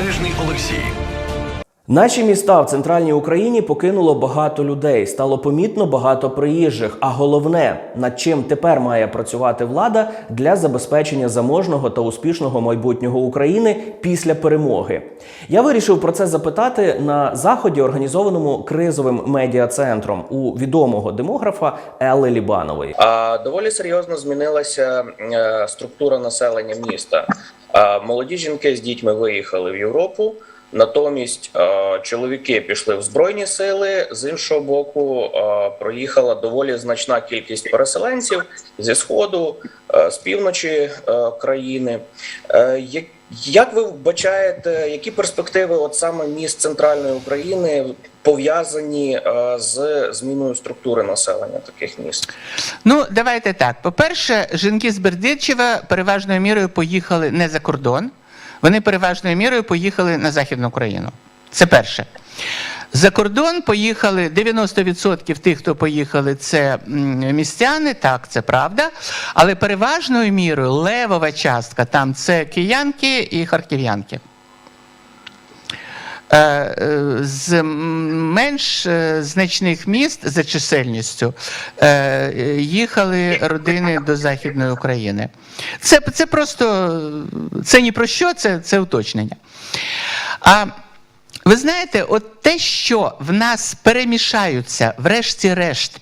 Незалежний Олексій. Наші міста в центральній Україні покинуло багато людей, стало помітно багато приїжджих. А головне, над чим тепер має працювати влада для забезпечення заможного та успішного майбутнього України після перемоги. Я вирішив про це запитати на заході, організованому кризовим медіа-центром у відомого демографа Елли Лібанової. А доволі серйозно змінилася е, структура населення міста. Молоді жінки з дітьми виїхали в Європу. Натомість е, чоловіки пішли в збройні сили. З іншого боку, е, проїхала доволі значна кількість переселенців зі сходу, е, з півночі країни. Як- ви вбачаєте, які перспективи от саме міст центральної України пов'язані з зміною структури населення таких міст? Ну, давайте так. По-перше, жінки з Бердичева переважною мірою поїхали не за кордон, вони переважною мірою поїхали на Західну Україну. Це перше. За кордон поїхали 90% тих, хто поїхали, це містяни, так, це правда. Але переважною мірою левова частка там це киянки і харків'янки. Е, е, з менш е, значних міст за чисельністю їхали родини до Західної України. Це, це просто це ні про що, це, це уточнення. А ви знаєте, от те, що в нас перемішаються, врешті-решт,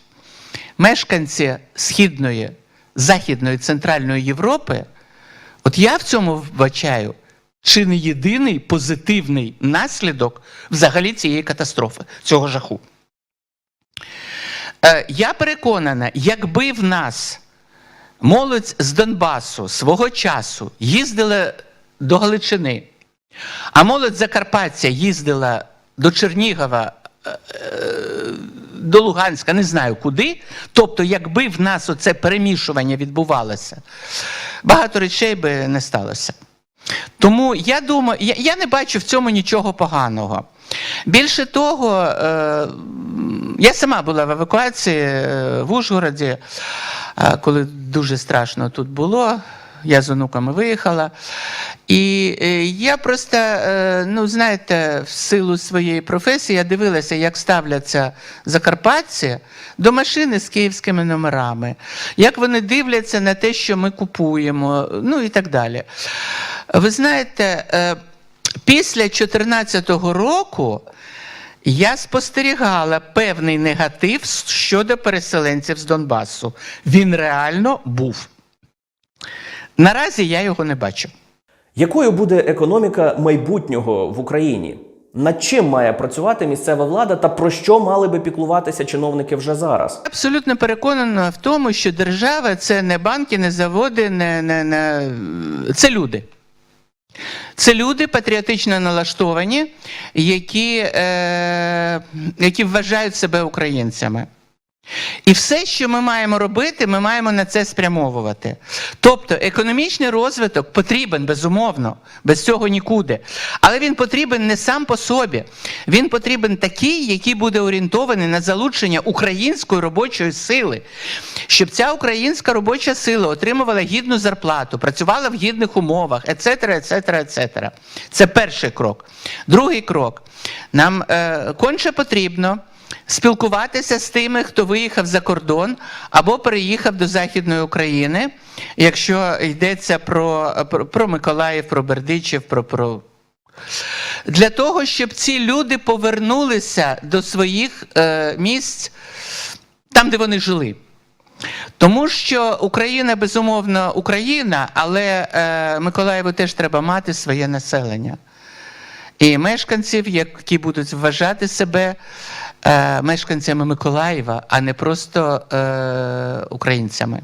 мешканці Східної, Західної, Центральної Європи, от я в цьому вбачаю чи не єдиний позитивний наслідок взагалі цієї катастрофи, цього жаху. Е, я переконана, якби в нас молодь з Донбасу свого часу їздила до Галичини, а молодь Закарпаття їздила до Чернігова, е, е, до Луганська, не знаю куди. Тобто, якби в нас оце перемішування відбувалося, багато речей би не сталося. Тому я думаю, я, я не бачу в цьому нічого поганого. Більше того, е, я сама була в евакуації е, в Ужгороді, е, коли дуже страшно тут було. Я з онуками виїхала. І е, я просто, ну знаєте, в силу своєї професії я дивилася, як ставляться закарпатці до машини з київськими номерами, як вони дивляться на те, що ми купуємо, ну і так далі. Ви знаєте, е, після 2014 року я спостерігала певний негатив щодо переселенців з Донбасу. Він реально був. Наразі я його не бачу. Якою буде економіка майбутнього в Україні? Над чим має працювати місцева влада та про що мали би піклуватися чиновники вже зараз? Абсолютно переконана в тому, що держава це не банки, не заводи, не, не, не... це люди. Це люди патріотично налаштовані, які, е, які вважають себе українцями. І все, що ми маємо робити, ми маємо на це спрямовувати. Тобто економічний розвиток потрібен, безумовно, без цього нікуди. Але він потрібен не сам по собі. Він потрібен такий, який буде орієнтований на залучення української робочої сили, щоб ця українська робоча сила отримувала гідну зарплату, працювала в гідних умовах, ецетера, ецетера, ецетера. Це перший крок. Другий крок. Нам е, конче потрібно спілкуватися з тими, хто виїхав за кордон або переїхав до Західної України, якщо йдеться про, про, про Миколаїв, про Бердичів, про. про... Для того, щоб ці люди повернулися до своїх е, місць там, де вони жили. Тому що Україна, безумовно, Україна, але е, Миколаєву теж треба мати своє населення. І мешканців, які будуть вважати себе е, мешканцями Миколаєва, а не просто е, українцями.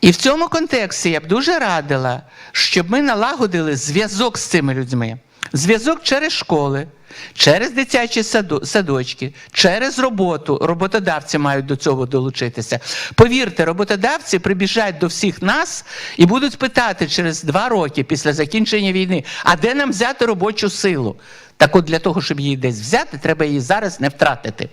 І в цьому контексті я б дуже радила, щоб ми налагодили зв'язок з цими людьми. Зв'язок через школи, через дитячі садочки, через роботу. Роботодавці мають до цього долучитися. Повірте, роботодавці прибіжать до всіх нас і будуть питати через два роки після закінчення війни, а де нам взяти робочу силу? Так от для того, щоб її десь взяти, треба її зараз не втратити.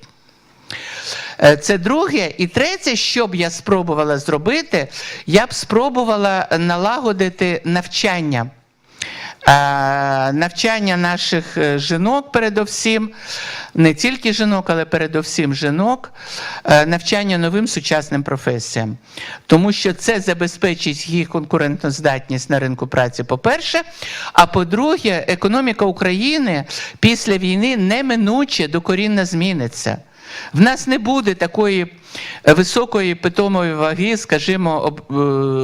Е, Це друге. І третє, що б я спробувала зробити, я б спробувала налагодити навчання навчання наших е, жінок, передовсім, не тільки жінок, але передовсім жінок, е, навчання новим сучасним професіям. Тому що це забезпечить їх конкурентоздатність на ринку праці, по-перше. А по-друге, економіка України після війни неминуче докорінно зміниться. В нас не буде такої е, високої питомої ваги, скажімо, е,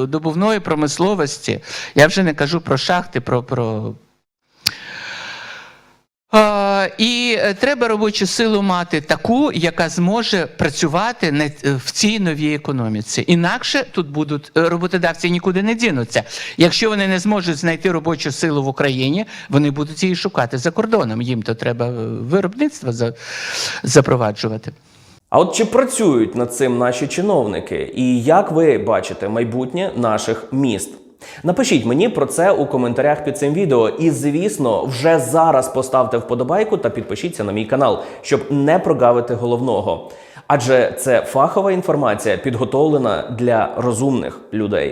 добувної промисловості. Я вже не кажу про шахти, про. про... І е, треба робочу силу мати таку, яка зможе працювати е, в цій новій економіці. Інакше тут будуть е, роботодавці нікуди не дінуться. Якщо вони не зможуть знайти робочу силу в Україні, вони будуть її шукати за кордоном. Їм то треба виробництво запроваджувати. А от чи працюють над цим наші чиновники? І як ви бачите майбутнє наших міст? Напишіть мені про це у коментарях під цим відео. І звісно, вже зараз поставте вподобайку та підпишіться на мій канал, щоб не прогавити головного. Адже це фахова інформація підготовлена для розумних людей.